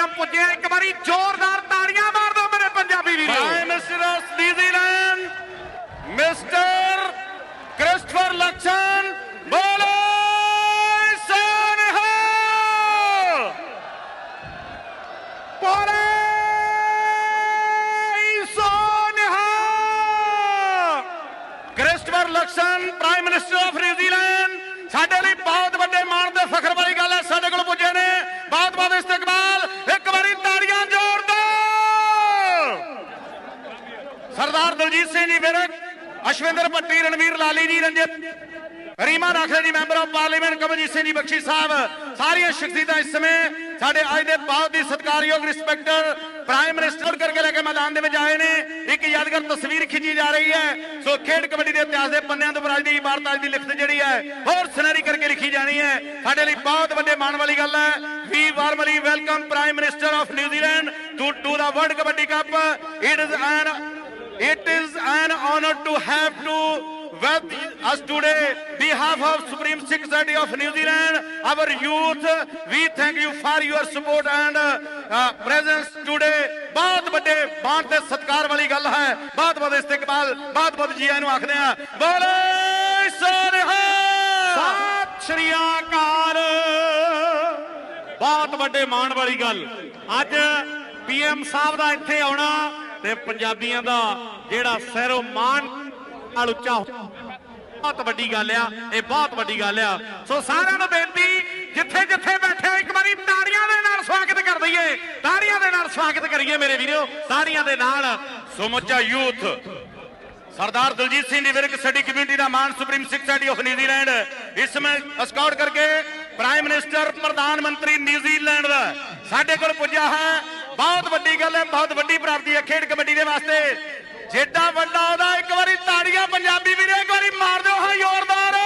Stadium ਪੁੱਜੇ ਇੱਕ ਵਾਰੀ ਜ਼ੋਰਦਾਰ ਤਾੜੀਆਂ ਮਾਰ ਦਿਓ ਮੇਰੇ ਪੰਜਾਬੀ ਵੀਰੋ Prime Minister of New Zealand, Mr. Christopher Luxon, ਪੋਰੇ ਸੋਨਹਾ Luxon prime minister of New Zealand ਸਾਡੇ ਲਈ ਬਹੁਤ ਵੱਡੇ ਮਾਣ ਤੇ ਫਖਰ ਵਾਲੀ ਸਰਦਾਰ ਦਲਜੀਤ ਸਿੰਘ ਜੀ ਵਿਰਕ ਅਸ਼ਵਿੰਦਰ ਭੱਟੀ, ਰਣਵੀਰ ਲਾਲੀ ਜੀ Ranjit Reema ਰਾਖਲੇ ji member of parliament Kamaljit Singh ji Bakshi Sahib, ਸਾਰੀਆਂ ਸ਼ਖਸੀਅਤਾਂ ਇਸ ਸਮੇਂ ਸਾਡੇ ਅੱਜ ਦੇ ਬਹੁਤ ਹੀ ਸਤਿਕਾਰਯੋਗ ਰਿਸਪੈਕਟਰ ਪ੍ਰਾਈਮ ਮਿਨਿਸਟਰ ਕਰਕੇ ਲੈ ਕੇ ਮੈਦਾਨ ਦੇ ਵਿੱਚ ਆਏ ਨੇ। ਇੱਕ ਯਾਦਗਾਰ ਤਸਵੀਰ ਖਿੱਚੀ ਜਾ ਰਹੀ ਹੈ। ਸੋ ਖੇਡ ਕਬੱਡੀ ਦੇ ਇਤਿਹਾਸ ਦੇ ਪੰਨਿਆਂ ਤੋਂ ਅੱਜ ਦੀ ਇਬਾਰਤ ਅੱਜ ਦੀ ਲਿਖਤ ਜਿਹੜੀ ਹੈ, ਹੋਰ ਸੁਨਹਿਰੀ ਕਰਕੇ ਲਿਖੀ ਜਾਣੀ ਹੈ। ਸਾਡੇ ਲਈ ਬਹੁਤ ਵੱਡੇ ਮਾਣ ਵਾਲੀ ਗੱਲ ਹੈ। We warmly welcome prime minister of New Zealand to to the world Kabaddi cup it is an It is an honor to have to with us today, behalf of Supreme Sikh Society of New Zealand, our youth. We thank you for your support and uh, presence today. ਬਹੁਤ ਵੱਡੇ ਮਾਣ ਤੇ ਸਤਿਕਾਰ ਵਾਲੀ ਗੱਲ ਹੈ ਬਹੁਤ ਬਹੁਤ ਇਸਤਕਬਾਲ ਬਹੁਤ ਬਹੁਤ ਜੀ ਆਇਆਂ ਨੂੰ ਆਖਦੇ ਆ ਬੋਲੇ ਸੋਨਹਾ ਸਤਿ ਸ਼੍ਰੀ ਅਕਾਲ ਬਹੁਤ ਵੱਡੇ ਮਾਣ ਵਾਲੀ ਗੱਲ ਅੱਜ ਪੀਐਮ ਸਾਹਿਬ ਦਾ ਇੱਥੇ ਆਉਣਾ ਤੇ ਪੰਜਾਬੀਆਂ ਦਾ ਜਿਹੜਾ ਸਿਰੋਂ ਮਾਣ ਨਾਲ ਉੱਚਾ ਬਹੁਤ ਵੱਡੀ ਗੱਲ ਆ, ਇਹ ਬਹੁਤ ਵੱਡੀ ਗੱਲ ਆ। ਸੋ ਸਾਰਿਆਂ ਨੂੰ ਬੇਨਤੀ ਜਿੱਥੇ ਜਿੱਥੇ ਬੈਠੇ ਇੱਕ ਵਾਰੀ ਤਾੜੀਆਂ ਦੇ ਨਾਲ ਸਵਾਗਤ ਕਰ ਦਈਏ। ਤਾੜੀਆਂ ਦੇ ਨਾਲ ਸਵਾਗਤ ਕਰੀਏ ਮੇਰੇ ਵੀਰੋ। ਤਾੜੀਆਂ ਦੇ ਨਾਲ ਸਮੁੱਚਾ ਯੂਥ, ਸਰਦਾਰ ਦਲਜੀਤ ਸਿੰਘ ਦੀ ਵਿਰਕ ਸਾਡੀ ਕਮਿਊਨਿਟੀ ਦਾ ਮਾਨ ਸੁਪਰੀਮ ਸਿੱਖ ਸਾਡੀ ਆਫ ਨਿਊਜ਼ੀਲੈਂਡ। ਇਸ ਸਮੇਂ ਸਕਾਊਟ ਕਰਕੇ ਪ੍ਰਾਈਮ ਮਿਨਿਸਟਰ, ਪ੍ਰਧਾਨ ਮੰਤਰੀ ਨਿਊਜ਼ੀਲੈਂਡ ਦਾ ਸਾਡੇ ਕੋਲ ਪੁੱਜਾ ਹੈ। ਬਹੁਤ ਵੱਡੀ ਗੱਲ ਹੈ, ਬਹੁਤ ਵੱਡੀ ਪ੍ਰਾਪਤੀ ਹੈ ਖੇਡ ਕਬੱਡੀ ਦੇ ਵਾਸਤੇ। ਜਿੱਡਾ ਵੱਡਾ ਉਹਦਾ ਇੱਕ ਵਾਰੀ ਤਾੜੀਆਂ ਪੰਜਾਬੀ ਵੀਰੇ, ਇੱਕ ਵਾਰੀ ਮਾਰ ਦਿਓ, ਹਾਂ, ਜ਼ੋਰਦਾਰ।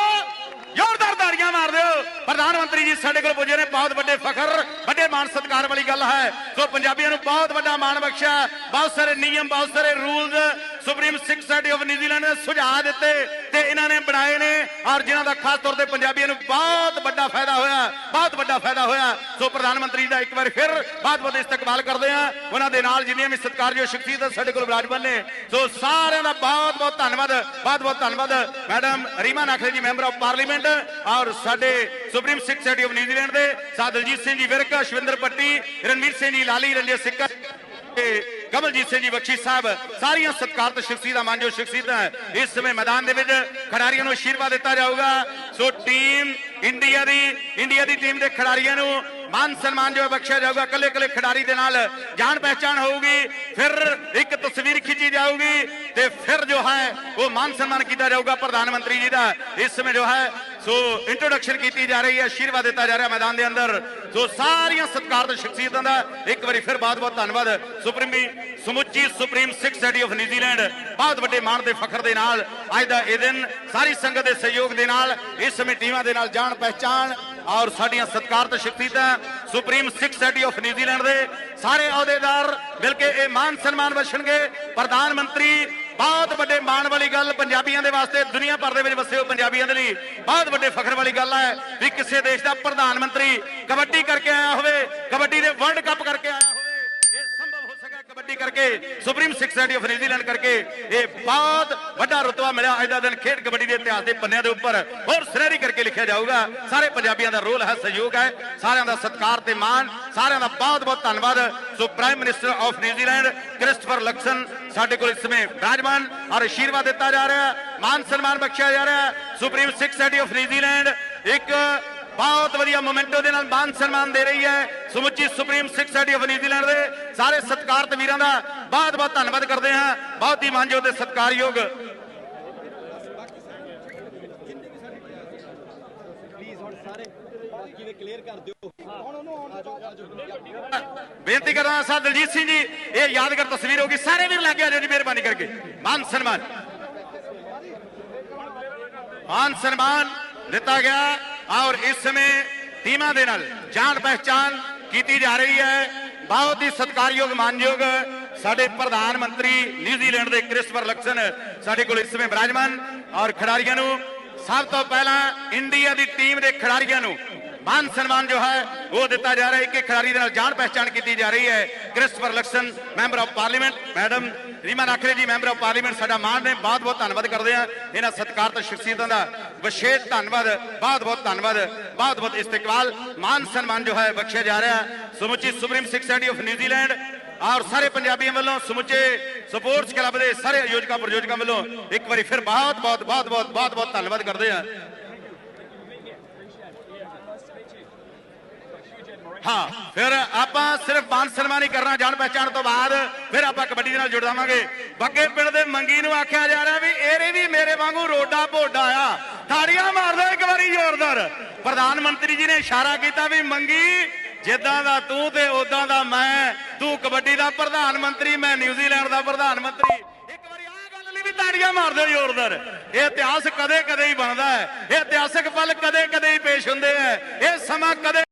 ਜ਼ੋਰਦਾਰ ਤਾੜੀਆਂ ਮਾਰ ਦਿਓ। ਪ੍ਰਧਾਨ ਮੰਤਰੀ ਜੀ ਸਾਡੇ ਕੋਲ ਪੁੱਜੇ ਨੇ, ਬਹੁਤ ਵੱਡੇ ਫਖਰ, ਵੱਡੇ ਮਾਣ ਸਤਿਕਾਰ ਵਾਲੀ ਗੱਲ ਹੈ। ਸੋ ਪੰਜਾਬੀਆਂ ਨੂੰ ਬਹੁਤ ਵੱਡਾ ਮਾਣ ਬਖਸ਼ਿਆ। ਬਹੁਤ ਸਾਰੇ ਨਿਯਮ, ਬਹੁਤ ਸਾਰੇ rules, Supreme Sikh Society of New Zealand ਨੇ ਸੁਝਾਅ ਦਿੱਤੇ ਤੇ ਇਹਨਾਂ ਨੇ ਬਣਾਏ ਨੇ। ਔਰ ਜਿਨ੍ਹਾਂ ਦਾ ਖਾਸ ਤੌਰ ਤੇ ਪੰਜਾਬੀਆਂ ਨੂੰ ਬਹੁਤ ਵੱਡਾ ਫਾਇਦਾ ਹੋਇਆ ਬਹੁਤ ਵੱਡਾ ਫਾਇਦਾ ਹੋਇਆ। ਸੋ ਪ੍ਰਧਾਨ ਮੰਤਰੀ ਦਾ ਇੱਕ ਵਾਰ ਫਿਰ ਬਹੁਤ ਬਹੁਤ ਇਸਤਕਬਾਲ ਕਰਦੇ ਆ ਉਹਨਾਂ ਦੇ ਨਾਲ ਜਿੰਨੀਆਂ ਵੀ ਸਤਿਕਾਰਯੋਗ ਸ਼ਖਸੀਅਤਾਂ ਸਾਡੇ ਕੋਲ ਵਿਰਾਜਮਾਨ ਨੇ। ਸੋ ਸਾਰਿਆਂ ਦਾ ਬਹੁਤ ਬਹੁਤ ਧੰਨਵਾਦ, ਬਹੁਤ ਬਹੁਤ ਧੰਨਵਾਦ। ਮੈਡਮ ਰੀਮਾ ਨਾਖਲੇ ਜੀ, ਮੈਂਬਰ ਆਫ ਪਾਰਲੀਮੈਂਟ ਔਰ ਸਾਡੇ Supreme Sikh Society of New Zealand ਦੇ, ਸਾਦਲਜੀਤ ਸਿੰਘ ਜੀ, ਵਿਰਕ ਅਸ਼ਵਿੰਦਰ ਪੱਟੀ, ਰਣਵੀਰ ਸਿੰਘ ਜੀ, ਲਾਲੀ ਰੰਜੇ ਸਿੱਕਾ ਤੇ ਕਮਲਜੀਤ ਸਿੰਘ ਜੀ ਬਖਸ਼ੀ ਸਾਹਿਬ, ਸਾਰੀਆਂ ਸਤਿਕਾਰਤ ਸ਼ਖਸੀਅਤਾਂ ਮਾਨਜੋ ਸ਼ਖਸੀਅਤਾਂ ਇਸ ਸਮੇਂ ਮੈਦਾਨ ਦੇ ਵਿੱਚ ਖਿਡਾਰੀਆਂ ਨੂੰ ਅਸ਼ੀਰਵਾਦ ਦਿੱਤਾ ਜਾਊਗਾ। ਸੋ ਟੀਮ ਇੰਡੀਆ ਦੀ ਇੰਡੀਆ ਦੀ ਟੀਮ ਦੇ ਖਿਡਾਰੀਆਂ ਨੂੰ ਮਾਨ ਸਨਮਾਨ ਜੋ ਹੈ ਬਖਸ਼ਿਆ ਜਾਊਗਾ ਕੱਲੇ ਕੱਲੇ ਖਿਡਾਰੀ ਦੇ ਨਾਲ ਜਾਣ ਪਹਿਚਾਣ ਹੋਊਗੀ, ਫਿਰ ਇੱਕ ਤਸਵੀਰ ਖਿੱਚੀ ਜਾਊਗੀ ਤੇ ਫਿਰ ਜੋ ਹੈ ਉਹ ਮਾਨ ਸਨਮਾਨ ਕੀਤਾ ਜਾਊਗਾ ਪ੍ਰਧਾਨ ਮੰਤਰੀ ਜੀ ਦਾ। ਇਸ ਸਮੇਂ ਜੋ ਹੈ, ਸੋ ਇੰਟਰੋਡਕਸ਼ਨ ਕੀਤੀ ਜਾ ਰਹੀ ਹੈ, ਅਸ਼ੀਰਵਾਦ ਦਿੱਤਾ ਜਾ ਰਿਹਾ ਮੈਦਾਨ ਦੇ ਅੰਦਰ। ਸੋ ਸਾਰੀਆਂ ਸਤਿਕਾਰਤ ਸ਼ਖਸੀਅਤਾਂ ਦਾ ਇੱਕ ਵਾਰੀ ਫਿਰ ਬਹੁਤ ਬਹੁਤ ਧੰਨਵਾਦ। ਸੁਪਰੀਮੀ ਸਮੁੱਚੀ Supreme Sikh Society of New Zealand ਬਹੁਤ ਵੱਡੇ ਮਾਣ ਦੇ ਫਖਰ ਦੇ ਨਾਲ ਅੱਜ ਦਾ ਇਹ ਦਿਨ ਸਾਰੀ ਸੰਗਤ ਦੇ ਸਹਿਯੋਗ ਦੇ ਨਾਲ ਇਸ ਸਮੇਂ ਟੀਮਾਂ ਦੇ ਨਾਲ ਜਾਣ ਪਹਿਚਾਣ ਔਰ ਸਾਡੀਆਂ ਸਤਿਕਾਰਤ ਸ਼ਖਸੀਅਤਾਂ Supreme Sikh Society of New Zealand ਦੇ ਸਾਰੇ ਅਹੁਦੇਦਾਰ ਮਿਲ ਕੇ ਇਹ ਮਾਨ ਸਨਮਾਨ ਬਖਸ਼ਣਗੇ। ਪ੍ਰਧਾਨ ਮੰਤਰੀ, ਬਹੁਤ ਵੱਡੇ ਮਾਣ ਵਾਲੀ ਗੱਲ ਪੰਜਾਬੀਆਂ ਦੇ ਵਾਸਤੇ, ਦੁਨੀਆ ਭਰ ਦੇ ਵਿੱਚ ਵਸੇ ਹੋ ਪੰਜਾਬੀਆਂ ਦੇ ਲਈ ਬਹੁਤ ਵੱਡੇ ਫਖਰ ਵਾਲੀ ਗੱਲ ਹੈ ਵੀ ਕਿਸੇ ਦੇਸ਼ ਦਾ ਪ੍ਰਧਾਨ ਮੰਤਰੀ ਕਬੱਡੀ ਕਰਕੇ ਆਇਆ ਹੋਵੇ, ਕਬੱਡੀ ਦੇ ਵਰਲਡ ਕਰਕੇ Supreme Sikh Society of New Zealand ਕਰਕੇ ਇਹ ਬਹੁਤ ਵੱਡਾ ਰਤਬਾ ਮਿਲਿਆ। ਅੱਜ ਦਾ ਦਿਨ ਖੇਡ ਕਬੱਡੀ ਦੇ ਇਤਿਹਾਸ ਦੇ ਪੰਨਿਆਂ ਦੇ ਉੱਪਰ ਹੋਰ ਸੁਨਹਿਰੀ ਕਰਕੇ ਲਿਖਿਆ ਜਾਊਗਾ। ਸਾਰੇ ਪੰਜਾਬੀਆਂ ਦਾ ਰੋਲ ਹੈ, ਸਹਿਯੋਗ ਹੈ, ਸਾਰਿਆਂ ਦਾ ਸਤਿਕਾਰ ਤੇ ਮਾਣ, ਸਾਰਿਆਂ ਦਾ ਬਹੁਤ ਬਹੁਤ ਧੰਨਵਾਦ। So prime minister of New Zealand Christopher Luxon ਸਾਡੇ ਕੋਲ ਇਸ ਸਮੇਂ ਵਿਰਾਜਮਾਨ ਔਰ ਅਸ਼ੀਰਵਾਦ ਦਿੱਤਾ ਜਾ ਰਿਹਾ। ਹੈ ਮਾਨ ਸਨਮਾਨ ਬਖਸ਼ਿਆ ਜਾ ਰਿਹਾ। ਹੈ Supreme Sikh Society of New Zealand ਇੱਕ ਬਹੁਤ ਵਧੀਆ ਮੋਮੈਂਟੋ ਦੇ ਨਾਲ ਮਾਨ ਸਨਮਾਨ ਦੇ ਰਹੀ ਹੈ। ਸਮੁੱਚੀ Supreme Sikh Society of New Zealand ਦੇ ਸਾਰੇ ਸਤਿਕਾਰਤ ਵੀਰਾਂ ਦਾ ਬਹੁਤ ਬਹੁਤ ਧੰਨਵਾਦ ਕਰਦੇ ਹਾਂ। ਬਹੁਤ ਹੀ ਮਾਨਯੋਗ ਤੇ ਸਤਿਕਾਰਯੋਗ ਬੇਨਤੀ ਕਰਦਾ ਸਾਹ ਦਲਜੀਤ ਸਿੰਘ ਜੀ, ਇਹ ਯਾਦਗਾਰ ਤਸਵੀਰ ਹੋਗੀ ਸਾਰੇ ਵੀਰ ਲੱਗੇ ਆ ਜਾਓ ਜੀ, ਮਿਹਰਬਾਨੀ ਕਰਕੇ। ਮਾਨ ਸਨਮਾਨ। ਮਾਨ ਸਨਮਾਨ ਦਿੱਤਾ ਗਿਆ। ਔਰ ਇਸ ਸਮੇਂ ਟੀਮਾਂ ਦੇ ਨਾਲ ਜਾਣ ਪਹਿਚਾਨ ਕੀਤੀ ਜਾ ਰਹੀ ਹੈ। ਬਹੁਤ ਹੀ ਸਤਿਕਾਰਯੋਗ, ਮਾਨਯੋਗ ਸਾਡੇ ਪ੍ਰਧਾਨ ਮੰਤਰੀ ਨਿਊਜ਼ੀਲੈਂਡ ਦੇ ਕ੍ਰਿਸਟੋਫਰ ਲਕਸਨ ਸਾਡੇ ਕੋਲ ਇਸ ਸਮੇਂ ਬਰਾਜਮਾਨ ਔਰ ਖਿਡਾਰੀਆਂ ਨੂੰ ਸਭ ਤੋਂ ਪਹਿਲਾਂ ਇੰਡੀਆ ਦੀ ਟੀਮ ਦੇ ਖਿਡਾਰੀਆਂ ਨੂੰ ਮਾਨ ਸਨਮਾਨ ਜੋ ਹੈ, ਉਹ ਦਿੱਤਾ ਜਾ ਰਿਹਾ ਹੈ ਕਿ ਖਿਡਾਰੀ ਦੇ ਨਾਲ ਜਾਣ ਪਹਿਚਾਣ ਕੀਤੀ ਜਾ ਰਹੀ ਹੈ। Christopher Luxon, member of parliament, madam Reema Nakhle ji member of parliament ਸਾਡਾ ਮਾਨ ਨੇ, ਬਹੁਤ ਬਹੁਤ ਧੰਨਵਾਦ ਕਰਦੇ ਆ ਇਹਨਾਂ ਸਤਿਕਾਰਤ ਸ਼ਖਸੀਅਤਾਂ ਦਾ, ਵਿਸ਼ੇਸ਼ ਧੰਨਵਾਦ, ਬਹੁਤ ਬਹੁਤ ਧੰਨਵਾਦ, ਬਹੁਤ ਬਹੁਤ ਇਸਤਕਬਾਲ, ਮਾਨ ਸਨਮਾਨ ਜੋ ਹੈ, ਬਖਸ਼ਿਆ ਜਾ ਰਿਹਾ ਸਮੁੱਚੀ Supreme Sikh Society of New Zealand ਔਰ ਸਾਰੇ ਪੰਜਾਬੀਆਂ ਵੱਲੋਂ ਸਮੁੱਚੇ ਸਪੋਰਟਸ ਕਲੱਬ ਦੇ ਸਾਰੇ ਆਯੋਜਕਾਂ, ਪ੍ਰਯੋਜਕਾਂ ਵੱਲੋਂ ਇੱਕ ਵਾਰੀ ਫਿਰ ਬਹੁਤ ਬਹੁਤ ਬਹੁਤ ਬਹੁਤ ਬਹੁਤ ਬਹੁਤ ਧੰਨਵਾਦ ਕਰਦੇ ਆ ਹਾਂ, ਫਿਰ ਆਪਾਂ ਸਿਰਫ ਮਾਨ ਸਨਮਾਨ ਹੀ ਕਰਨਾ, ਜਾਣ ਪਹਿਚਾਣ ਤੋਂ ਬਾਅਦ ਫਿਰ ਆਪਾਂ ਕਬੱਡੀ ਦੇ ਨਾਲ ਜੁੜ ਜਾਵਾਂਗੇ। ਬੱਗੇ ਪਿੰਡ ਦੇ ਮੰਗੀ ਨੂੰ ਆਖਿਆ ਜਾ ਰਿਹਾ ਵੀ ਇਹਰੇ ਵੀ ਮੇਰੇ ਵਾਂਗੂ ਰੋਡਾ ਭੋਡਾ ਆ। ਤਾੜੀਆਂ ਮਾਰ ਦਿਓ ਇੱਕ ਵਾਰੀ ਜ਼ੋਰਦਾਰ। ਪ੍ਰਧਾਨ ਮੰਤਰੀ ਜੀ ਨੇ ਇਸ਼ਾਰਾ ਕੀਤਾ ਵੀ ਮੰਗੀ, ਜਿੱਦਾਂ ਦਾ ਤੂੰ ਤੇ ਉਦਾਂ ਦਾ ਮੈਂ, ਤੂੰ ਕਬੱਡੀ ਦਾ ਪ੍ਰਧਾਨ ਮੰਤਰੀ, ਮੈਂ ਨਿਊਜ਼ੀਲੈਂਡ ਦਾ ਪ੍ਰਧਾਨ ਮੰਤਰੀ। ਇੱਕ ਵੀ ਤਾੜੀਆਂ ਮਾਰਦੇ ਜ਼ੋਰਦਾਰ। ਇਹ ਇਤਿਹਾਸ ਕਦੇ ਕਦੇ ਹੀ ਬਣਦਾ ਹੈ। ਇਹ ਇਤਿਹਾਸਕ ਪਲ ਕਦੇ ਕਦੇ ਹੀ ਪੇਸ਼ ਹੁੰਦੇ ਹੈ। ਇਹ ਸਮਾਂ ਕਦੇ